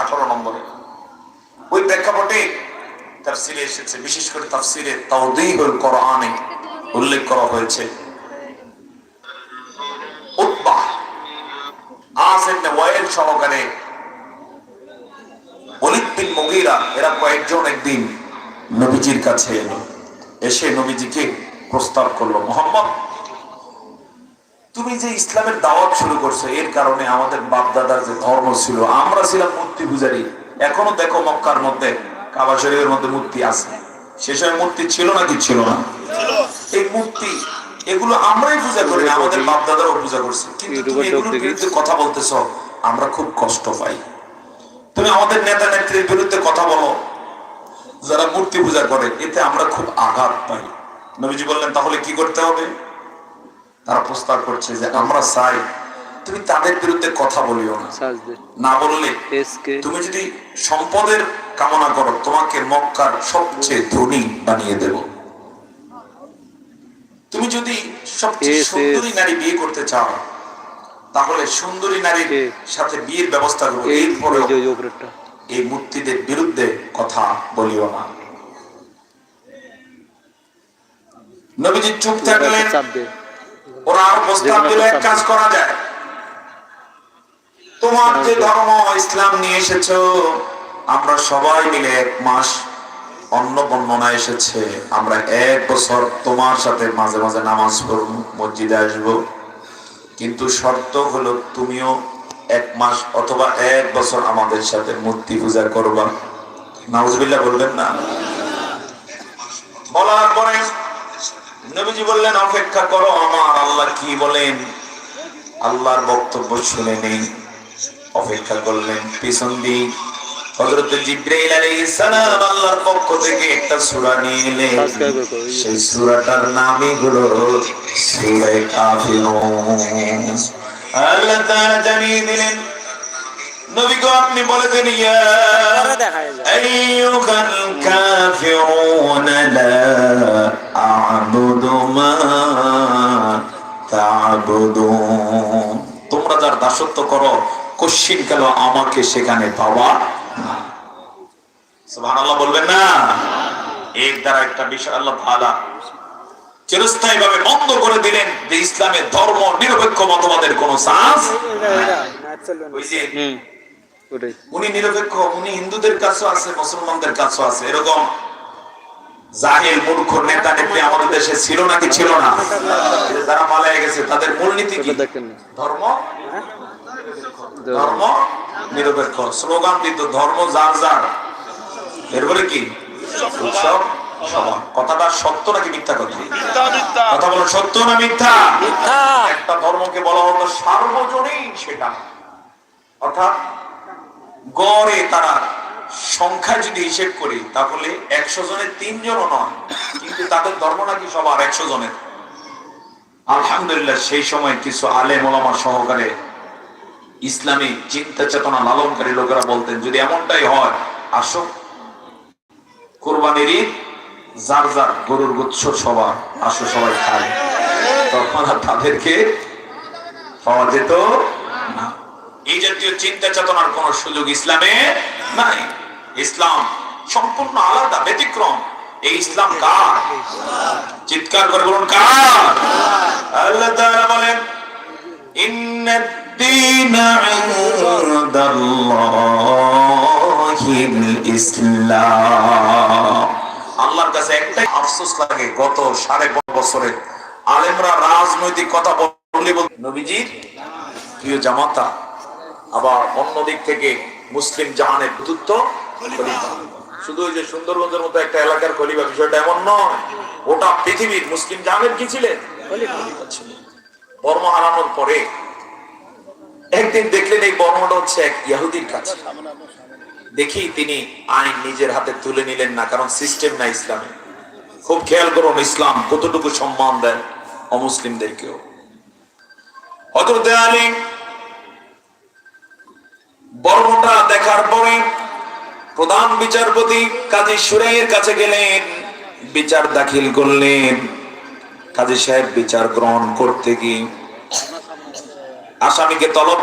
আঠারো নম্বরে। ওই প্রেক্ষাপটে তাফসিরে এসেছে, বিশেষ করে তাফসিরে তাওদীহুল কোরআনে উল্লেখ করা হয়েছে। উতবাহ আস ইবনে ওয়াইল সহকারে এরা কয়েকজন একদিন নবীজির কাছে এলো। এসে নবীজিকে প্রস্তাব করল, মোহাম্মদ তুমি যে ইসলামের দাওয়াত শুরু করছ এর কারণে আমাদের বাপ দাদার যে ধর্ম ছিল আমরা ছিলাম মূর্তি পূজারী। এখনও দেখো মক্কার মধ্যে কাবা শরীফের মধ্যে মূর্তি আছে। সে সময় মূর্তি ছিল নাকি ছিল না? এই মূর্তি এগুলো আমরাই পূজা করি আমাদের বাপ দাদারাও পূজা করছে। কিন্তু তুমি এগুলোর বিরুদ্ধে কথা বলতেছ আমরা খুব কষ্ট পাই। তুমি আমাদের নেতা নেত্রীর বিরুদ্ধে কথা বলো। যারা মূর্তি পূজা করে এতে আমরা খুব আঘাত পাই। নবীজি বললেন তাহলে কি করতে হবে? তারা প্রস্তাব করছে যে আমরা চাই তুমি তাদের বিরুদ্ধে কথা বলিও না। না বললে তুমি যদি সম্পদের কামনা করো তোমাকে মক্কার সবচেয়ে ধনী বানিয়ে দেব। তুমি যদি সবচেয়ে. সুন্দরী নারী বিয়ে করতে চাও তাহলে সুন্দরী নারীর সাথে বিয়ের ব্যবস্থা করব এই এরপরে এই মূর্তিদের বিরুদ্ধে কথা বলিও না। নবীজি চুপ থাকলেন ওরা প্রস্তাব দিল এক কাজ করা যায়। তোমার যে ধর্ম ইসলাম নিয়ে এসেছ আমরা সবাই মিলে এক মাস অন্য বর্ণনা এসেছে। আমরা এক বছর তোমার সাথে মাঝে মাঝে নামাজ পড়ব মসজিদে আসব। কিন্তু শর্ত হলো তুমিও এক মাস অথবা এক বছর আমাদের সাথে মূর্তি পূজা করবা। নাউজবিল্লাহ বলবেন না? বলার পরে নবীজি বললেন অপেক্ষা করো আমার আল্লাহ কি বলেন? আল্লাহর বক্তব্য শুনে নেই। অপেক্ষা করলেন পিছন দিক। হযরত জিবরাইল আলাইহিস সালাম আল্লাহর পক্ষ থেকে একটা সূরা নিয়ে এলেন। সেই সূরাটার নামই হলো সূরা কাফিরুন। আল্লাহ তাআলা জানিয়ে দিলেন নবী গো আপনি বলে দেন ইয়া আইয়ুহাল কাফিরুন লা আ'বুদু মা তোমরা যার দাসত্ব করো কশ্চিন কাল আমাকে সেখানে পাওয়া সুবহানাল্লাহ বলবেন না? এর দ্বারা একটা বিষয় আল্লাহ তাআলা চিরস্থায়ী ভাবে বন্ধ করে দিলেন যে ইসলামের ধর্ম নিরপেক্ষ মতবাদের কোন চান্স উনি নিরপেক্ষ উনি হিন্দুদের কাছেও আছে মুসলমানদের কাছেও আছে এরকম জাহিল মূর্খ নেতা নেত্রী আমাদের দেশে ছিল নাকি ছিল না? যারা গেছে তাদের মূলনীতি কি? দেখেন না। ধর্ম? ধর্ম নিরপেক্ষ। স্লোগান দিত ধর্ম যার যার। এরপরে কি? উৎসব সবার কথাটা সত্য নাকি মিথ্যা কথা? কথা বলো সত্য না মিথ্যা। একটা ধর্মকে বলা হতো সার্বজনীন সেটা। অর্থাৎ গড়ে তারা সংখ্যা যদি হিসেব করি, তাহলে একশো জনের তিনজনও নয়, কিন্তু তাদের ধর্ম নাকি সবার একশো জনের। আলহামদুলিল্লাহ, সেই সময় কিছু আলেম ওলামা সহকারে ইসলামী চিন্তা চেতনা লালনকারী লোকেরা বলতেন, যদি এমনটাই হয়, আসো। কোরবানির ঈদ, যার যার গরুর গুচ্ছ সবার, আসো সবাই খায়। তখন আর তাদেরকে পাওয়া যেত না। এই জাতীয় চিন্তা চেতনার কোন সুযোগ ইসলামে নাই। ইসলাম সম্পূর্ণ আলাদা, ব্যতিক্রম। এই ইসলাম কার? চিৎকার করে বলুন, কার? আল্লাহ বলেন ইসলাম আল্লাহর কাছে একটাই আফসোস লাগে, গত 4.5 বছরে আলেমরা রাজনৈতিক কথা বললে বল, নবীজির প্রিয় জামাতা, আবার অন্য দিক থেকে মুসলিম জাহানের প্রতিত্ব শুধু ওই যে সুন্দরবনের মতো একটা এলাকার খলিফা বিষয়টা এমন নয়। ওটা পৃথিবীর মুসলিম জাহানের কি ছিলেন? বর্ম হারানোর পরে একদিন দেখলেন এই বর্মটা হচ্ছে এক ইয়াহুদির কাছে। দেখি তিনি আইন নিজের হাতে তুলে নিলেন না কারণ সিস্টেম না ইসলামে। খুব খেয়াল করুন ইসলাম কতটুকু সম্মান দেন অমুসলিমদেরকেও। হযরত আলী বর্মটা দেখার পরে প্রধান বিচারপতি কাজী সুরাইয়ের কাছে গেলেন, বিচার দাখিল করলেন। কাজী সাহেব বিচার গ্রহণ করতে গিয়ে আসামিকে তলব